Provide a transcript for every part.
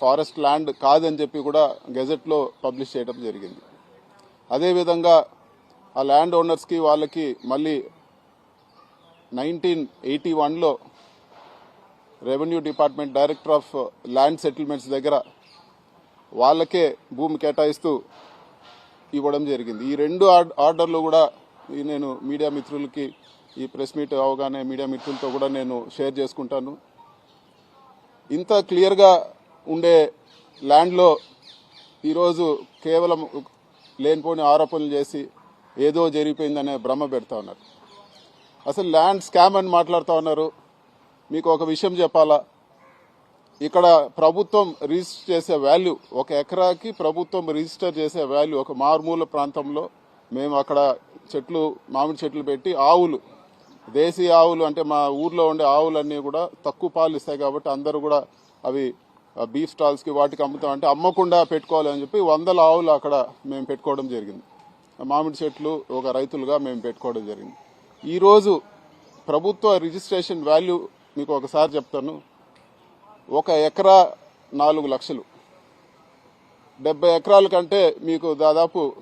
Forest land కాదని చెప్పి కూడా గెజెట్లో పబ్లిష్ చేయడం జరిగింది. అదేవిధంగా ఆ ల్యాండ్ ఓనర్స్కి వాళ్ళకి మళ్ళీ నైన్టీన్ ఎయిటీ వన్లో revenue department director of land settlements దగ్గర వాళ్ళకే భూమి కేటాయిస్తూ ఇవ్వడం జరిగింది. ఈ రెండు ఆర్డర్లు కూడా నేను మీడియా మిత్రులకి ఈ ప్రెస్ మీట్ అవగానే మీడియా మిత్రులతో కూడా నేను షేర్ చేసుకుంటాను. ఇంత క్లియర్గా ఉండే ల్యాండ్లో ఈరోజు కేవలం లేనిపోని ఆరోపణలు చేసి ఏదో జరిగిపోయిందనే భ్రమ పెడతా ఉన్నారు. అసలు ల్యాండ్ స్కామ్ అని మాట్లాడుతూ ఉన్నారు. మీకు ఒక విషయం చెప్పాలా? ఇక్కడ ప్రభుత్వం రిజిస్టర్ చేసే వాల్యూ ఒక ఎకరాకి ప్రభుత్వం రిజిస్టర్ చేసే వాల్యూ ఒక మారుమూల ప్రాంతంలో మేము అక్కడ చెట్లు మామిడి చెట్లు పెట్టి ఆవులు దేశీయ ఆవులు అంటే మా ఊర్లో ఉండే ఆవులన్నీ కూడా తక్కువ పాలు ఇస్తాయి కాబట్టి అందరూ కూడా అవి బీఫ్ స్టాల్స్కి వాటికి అమ్ముతాం. అంటే అమ్మకుండా పెట్టుకోవాలి అని చెప్పి వందల ఆవులు అక్కడ మేము పెట్టుకోవడం జరిగింది. మామిడి చెట్లు ఒక రైతులుగా మేము పెట్టుకోవడం జరిగింది. ఈరోజు ప్రభుత్వ రిజిస్ట్రేషన్ వాల్యూ మీకు ఒకసారి చెప్తాను. ఒక ఎకరా నాలుగు లక్షలు. డెబ్బై ఎకరాల కంటే మీకు దాదాపు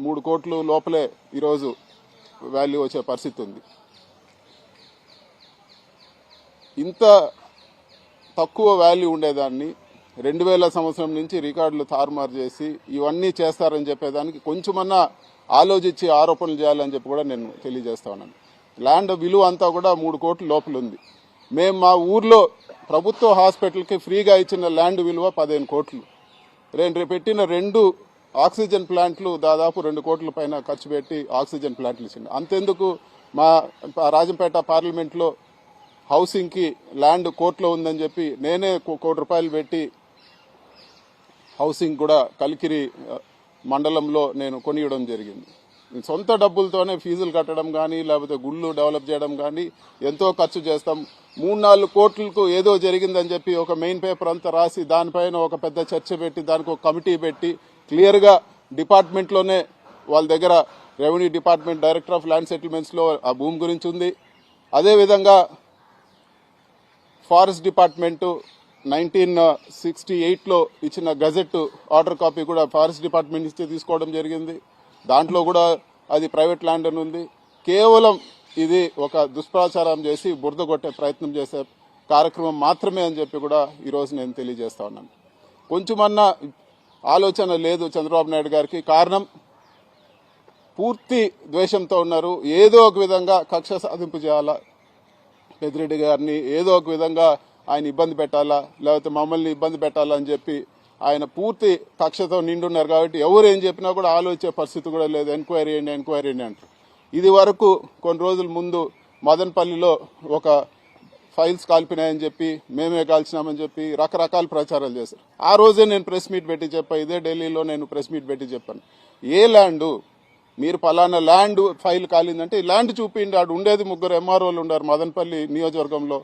మూడు కోట్లు లోపలే ఈరోజు వాల్యూ వచ్చే పరిస్థితి ఉంది. ఇంత తక్కువ వాల్యూ ఉండేదాన్ని రెండు వేల సంవత్సరం నుంచి రికార్డులు తారుమారు చేసి ఇవన్నీ చేస్తారని చెప్పేదానికి కొంచెమన్నా ఆలోచించి ఆరోపణలు చేయాలని చెప్పి కూడా నేను తెలియజేస్తా ఉన్నాను. ల్యాండ్ విలువ అంతా కూడా మూడు కోట్ల లోపల ఉంది. మేము మా ఊర్లో ప్రభుత్వ హాస్పిటల్కి ఫ్రీగా ఇచ్చిన ల్యాండ్ విలువ పదిహేను కోట్లు. రెండు పెట్టిన రెండు ఆక్సిజన్ ప్లాంట్లు దాదాపు రెండు కోట్ల పైన ఖర్చు పెట్టి ఆక్సిజన్ ప్లాంట్లు ఇచ్చింది అంతెందుకు మా రాజంపేట పార్లమెంట్లో హౌసింగ్కి ల్యాండ్ కోర్టులో ఉందని చెప్పి నేనే కో- కోటి రూపాయలు పెట్టి హౌసింగ్ కూడా కలికిరి మండలంలో నేను కొనియడం జరిగింది. సొంత డబ్బులతోనే ఫీజులు కట్టడం కానీ లేకపోతే గుళ్ళు డెవలప్ చేయడం కానీ ఎంతో ఖర్చు చేస్తాం. మూడు నాలుగు కోట్లకు ఏదో జరిగిందని చెప్పి ఒక మెయిన్ పేపర్ అంతా రాసి దానిపైన ఒక పెద్ద చర్చ పెట్టి దానికి ఒక కమిటీ పెట్టి క్లియర్గా డిపార్ట్మెంట్లోనే వాళ్ళ దగ్గర revenue department director of land సెటిల్మెంట్స్లో ఆ భూమి గురించి ఉంది. అదేవిధంగా forest department nineteen uh, sixty ఎయిట్లో ఇచ్చిన గజెట్ ఆర్డర్ కాపీ కూడా ఫారెస్ట్ డిపార్ట్మెంట్ ఇస్తే తీసుకోవడం జరిగింది. దాంట్లో కూడా అది ప్రైవేట్ ల్యాండ్ అని ఉంది. కేవలం ఇది ఒక దుష్ప్రచారం చేసి బురద కొట్టే ప్రయత్నం చేసే కార్యక్రమం మాత్రమే అని చెప్పి కూడా ఈరోజు నేను తెలియజేస్తా ఉన్నాను. కొంచెమన్నా ఆలోచన లేదు చంద్రబాబు నాయుడు గారికి. కారణం పూర్తి ద్వేషంతో ఉన్నారు. ఏదో ఒక విధంగా కక్ష సాధింపు చేయాలా? పెద్దిరెడ్డి గారిని ఏదో ఒక విధంగా ఆయన ఇబ్బంది పెట్టాలా? లేకపోతే మమ్మల్ని ఇబ్బంది పెట్టాలా అని చెప్పి ఆయన పూర్తి కక్షతో నిండున్నారు కాబట్టి ఎవరు ఏం చెప్పినా కూడా ఆలోచించే పరిస్థితి కూడా లేదు. ఎంక్వైరీ చేయండి ఎంక్వైరీ చేయండి అంటారు. ఇది వరకు కొన్ని రోజుల ముందు మదనపల్లిలో ఒక ఫైల్స్ కాల్పినాయని చెప్పి మేమే కాల్చినామని చెప్పి రకరకాల ప్రచారాలు చేశారు. ఆ రోజే నేను ప్రెస్ మీట్ పెట్టి చెప్పా ఇదే ఢిల్లీలో నేను ప్రెస్ మీట్ పెట్టి చెప్పాను. ఏ ల్యాండు? మీరు పలానా ల్యాండ్ ఫైల్ కాలిందంటే ఈ ల్యాండ్ చూపిండి ఆడు ఉండేది ముగ్గురు ఎంఆర్ఓలు ఉన్నారు మదనపల్లి నియోజకవర్గంలో.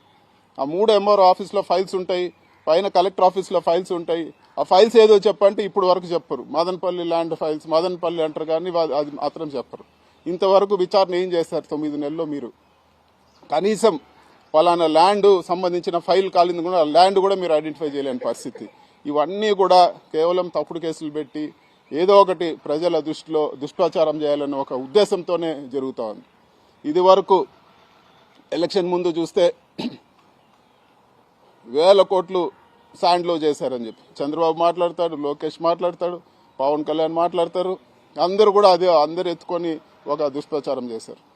ఆ మూడు ఎంఆర్ఓ ఆఫీస్లో ఫైల్స్ ఉంటాయి పైన కలెక్టర్ ఆఫీస్లో ఫైల్స్ ఉంటాయి. ఆ ఫైల్స్ ఏదో చెప్పంటే ఇప్పుడు వరకు చెప్పరు. మదనపల్లి ల్యాండ్ ఫైల్స్ మదనపల్లి అంటారు కానీ అది మాత్రం చెప్పరు. ఇంతవరకు విచారణ ఏం చేస్తారు తొమ్మిది నెలల్లో మీరు? కనీసం పలానా ల్యాండ్ సంబంధించిన ఫైల్ కాలింది కూడా ల్యాండ్ కూడా మీరు ఐడెంటిఫై చేయలేని పరిస్థితి. ఇవన్నీ కూడా కేవలం తప్పుడు కేసులు పెట్టి ఏదో ఒకటి ప్రజల దృష్టిలో దుష్ప్రచారం చేయాలన్న ఒక ఉద్దేశంతోనే జరుగుతూ ఉంది. ఇది వరకు ఎలక్షన్ ముందు చూస్తే వేల కోట్లు శాండ్లో చేశారని చెప్పి. చంద్రబాబు మాట్లాడతాడు లోకేష్ మాట్లాడతాడు పవన్ కళ్యాణ్ మాట్లాడతారు. అందరూ కూడా అదే అందరు ఎత్తుకొని ఒక దుష్ప్రచారం చేశారు.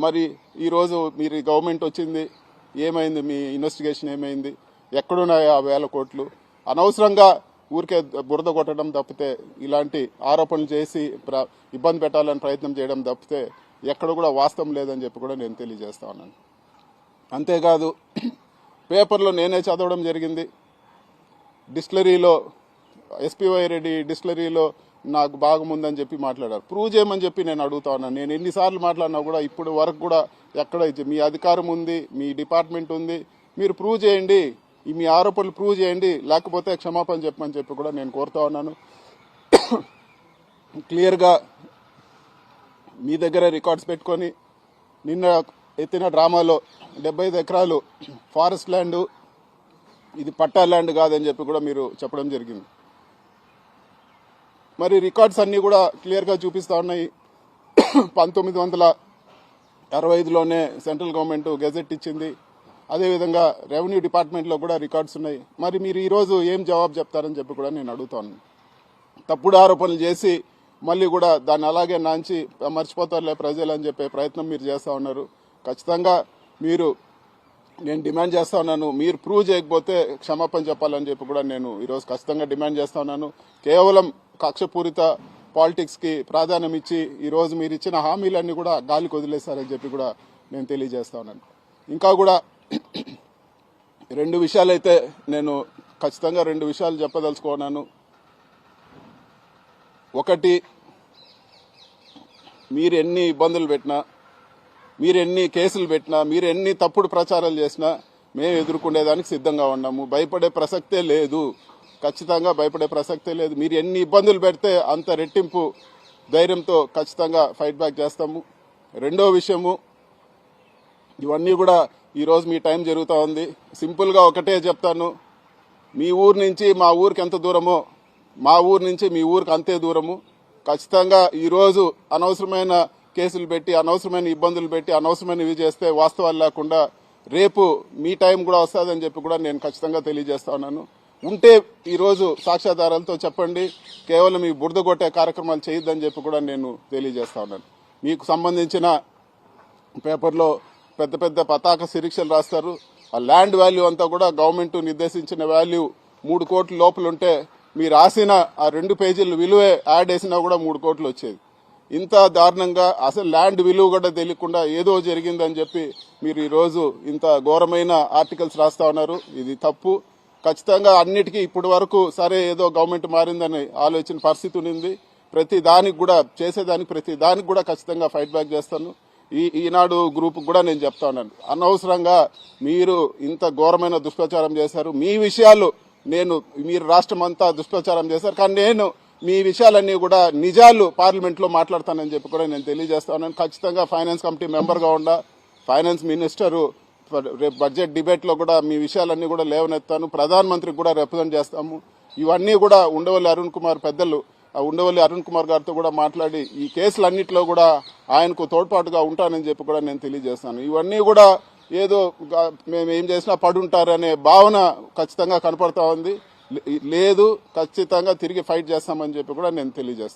మరి ఈరోజు మీరు గవర్నమెంట్ వచ్చింది ఏమైంది? మీ ఇన్వెస్టిగేషన్ ఏమైంది? ఎక్కడున్నాయి ఆ వేల కోట్లు? అనవసరంగా ఊరికే బురద కొట్టడం తప్పితే ఇలాంటి ఆరోపణలు చేసి ప్ర- ఇబ్బంది పెట్టాలని ప్రయత్నం చేయడం తప్పితే ఎక్కడ కూడా వాస్తవం లేదని చెప్పి కూడా నేను తెలియజేస్తా ఉన్నాను. అంతేకాదు పేపర్లో నేనే చదవడం జరిగింది. డిస్టిలరీలో ఎస్పీవై రెడ్డి డిస్టిలరీలో నాకు బాగుందని చెప్పి మాట్లాడారు. ప్రూవ్ చేయమని చెప్పి నేను అడుగుతా ఉన్నాను నేను ఎన్నిసార్లు మాట్లాడినా కూడా ఇప్పుడు వరకు కూడా ఎక్కడ మీ అధికారం ఉంది మీ డిపార్ట్మెంట్ ఉంది మీరు ప్రూవ్ చేయండి మీ ఆరోపణలు ప్రూవ్ చేయండి లేకపోతే క్షమాపణ చెప్పమని చెప్పి కూడా నేను కోరుతా ఉన్నాను. క్లియర్గా మీ దగ్గర రికార్డ్స్ పెట్టుకొని నిన్న ఎత్తిన డ్రామాలో డెబ్బై ఐదు ఎకరాలు ఫారెస్ట్ ల్యాండ్ ఇది పట్టా ల్యాండ్ కాదని చెప్పి కూడా మీరు చెప్పడం జరిగింది. మరి రికార్డ్స్ అన్నీ కూడా క్లియర్గా చూపిస్తా ఉన్నాయి. పంతొమ్మిది వందల అరవై ఐదులోనే సెంట్రల్ గవర్నమెంట్ గెజెట్ ఇచ్చింది. అదేవిధంగా రెవెన్యూ డిపార్ట్మెంట్లో కూడా రికార్డ్స్ ఉన్నాయి. మరి మీరు ఈరోజు ఏం జవాబు చెప్తారని చెప్పి కూడా నేను అడుగుతాను. తప్పుడు ఆరోపణలు చేసి మళ్ళీ కూడా దాన్ని అలాగే నాంచి మర్చిపోతారులే ప్రజలు అని చెప్పే ప్రయత్నం మీరు చేస్తూ ఉన్నారు. ఖచ్చితంగా మీరు నేను డిమాండ్ చేస్తా ఉన్నాను. మీరు ప్రూవ్ చేయకపోతే క్షమాపణ చెప్పాలని చెప్పి కూడా నేను ఈరోజు ఖచ్చితంగా డిమాండ్ చేస్తా ఉన్నాను. కేవలం కక్షపూరిత పాలిటిక్స్కి ప్రాధాన్యం ఇచ్చి ఈరోజు మీరు ఇచ్చిన హామీలన్నీ కూడా గాలికి వదిలేశారని చెప్పి కూడా నేను తెలియజేస్తా ఉన్నాను. ఇంకా కూడా రెండు విషయాలైతే నేను ఖచ్చితంగా రెండు విషయాలు చెప్పదలుచుకున్నాను. ఒకటి మీరు ఎన్ని ఇబ్బందులు పెట్టినా మీరు ఎన్ని కేసులు పెట్టినా మీరు ఎన్ని తప్పుడు ప్రచారాలు చేసినా మేము ఎదుర్కొనేదానికి సిద్ధంగా ఉన్నాము. భయపడే ప్రసక్తే లేదు. ఖచ్చితంగా భయపడే ప్రసక్తే లేదు. మీరు ఎన్ని ఇబ్బందులు పెడితే అంత రెట్టింపు ధైర్యంతో ఖచ్చితంగా ఫైట్ బ్యాక్ చేస్తాము. రెండో విషయము ఇవన్నీ కూడా ఈరోజు మీ టైం జరుగుతూ ఉంది. సింపుల్గా ఒకటే చెప్తాను. మీ ఊరు నుంచి మా ఊరికి ఎంత దూరమో మా ఊరు నుంచి మీ ఊరికి అంతే దూరము. ఖచ్చితంగా ఈరోజు అనవసరమైన కేసులు పెట్టి అనవసరమైన ఇబ్బందులు పెట్టి అనవసరమైన ఇవి చేస్తే వాస్తవాలు లేకుండా రేపు మీ టైం కూడా వస్తుందని చెప్పి కూడా నేను ఖచ్చితంగా తెలియజేస్తా ఉన్నాను. ఉంటే ఈరోజు సాక్ష్యాధారాలతో చెప్పండి కేవలం ఈ బురద కొట్టే కార్యక్రమాలు చేయొద్దని చెప్పి కూడా నేను తెలియజేస్తా ఉన్నాను. మీకు సంబంధించిన పేపర్లో పెద్ద పెద్ద పతాక శిరీక్షలు రాస్తారు. ఆ ల్యాండ్ వాల్యూ అంతా కూడా గవర్నమెంట్ నిర్దేశించిన వాల్యూ మూడు కోట్ల లోపల ఉంటే మీరు రాసిన ఆ రెండు పేజీల విలువే యాడ్ వేసినా కూడా మూడు కోట్లు వచ్చేది. ఇంత దారుణంగా అసలు ల్యాండ్ విలువ కూడా తెలియకుండా ఏదో జరిగిందని చెప్పి మీరు ఈరోజు ఇంత ఘోరమైన ఆర్టికల్స్ రాస్తా ఉన్నారు. ఇది తప్పు. ఖచ్చితంగా అన్నిటికీ ఇప్పటి వరకు సరే ఏదో గవర్నమెంట్ మారిందని ఆలోచన పరిస్థితి ఉంది ప్రతి దానికి కూడా చేసేదానికి ప్రతి దానికి కూడా ఖచ్చితంగా ఫైట్ బ్యాక్ చేస్తాను. ఈ ఈనాడు గ్రూప్ కూడా నేను చెప్తా ఉన్నాను. అనవసరంగా మీరు ఇంత ఘోరమైన దుష్ప్రచారం చేశారు. మీ విషయాలు నేను మీరు రాష్ట్రం అంతా దుష్ప్రచారం చేశారు. కానీ నేను మీ విషయాలన్నీ కూడా నిజాలు పార్లమెంట్లో మాట్లాడతానని చెప్పి కూడా నేను తెలియజేస్తాను ఖచ్చితంగా ఫైనాన్స్ కమిటీ మెంబర్గా ఉండ ఉండా ఫైనాన్స్ మినిస్టరు రేపు బడ్జెట్ డిబేట్లో కూడా మీ విషయాలన్నీ కూడా లేవనెత్తాను. ప్రధానమంత్రికి కూడా రిప్రజెంట్ చేస్తాము. ఇవన్నీ కూడా ఉండవల్లి అరుణ్ కుమార్ పెద్దలు ఉండవల్లి అరుణ్ కుమార్ గారితో కూడా మాట్లాడి ఈ కేసులన్నింటిలో కూడా ఆయనకు తోడ్పాటుగా ఉంటానని చెప్పి కూడా నేను తెలియజేస్తాను. ఇవన్నీ కూడా ఏదో మేము ఏం చేసినా పడుంటారనే భావన ఖచ్చితంగా కనపడతా ఉంది. లేదు ఖచ్చితంగా తిరిగి ఫైట్ చేస్తామని చెప్పి కూడా నేను తెలియజేస్తాను